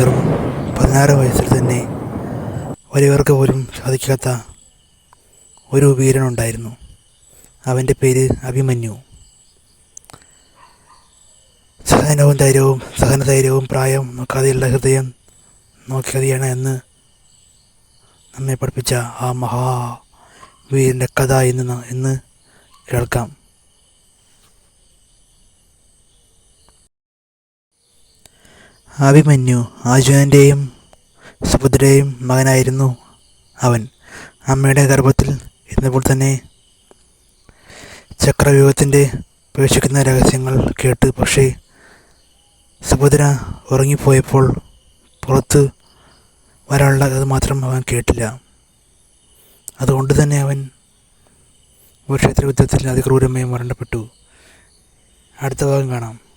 വെറും പതിനാറ് വയസ്സിൽ തന്നെ വലിയവർക്ക് പോലും സാധിക്കാത്ത ഒരു വീരനുണ്ടായിരുന്നു. അവന്റെ പേര് അഭിമന്യു. സഹനവും ധൈര്യവും സഹനധൈര്യവും പ്രായം നോക്കാതെയുള്ള ഹൃദയം നോക്കിയതെയാണ് എന്ന് നമ്മെ പഠിപ്പിച്ച ആ മഹാ വീരന്റെ കഥ എന്ന് ഇന്ന് കേൾക്കാം. അഭിമന്യു അർജുനന്റെയും സുഭദ്രയും മകനായിരുന്നു അവൻ. അമ്മയുടെ ഗർഭത്തിൽ ഇരുന്നപ്പോൾ തന്നെ ചക്രവ്യൂഹത്തിന്റെ പ്രവേശിക്കുന്ന രഹസ്യങ്ങൾ കേട്ട് പക്ഷേ സുഭദ്ര ഉറങ്ങിപ്പോയപ്പോൾ പുറത്ത് വരാനുള്ള അത് മാത്രം അവൻ കേട്ടില്ല. അതുകൊണ്ട് തന്നെ അവൻ കുരുക്ഷേത്ര യുദ്ധത്തിൽ അതിക്രൂരമായി മരണപ്പെട്ടു. അടുത്ത ഭാഗം കാണാം.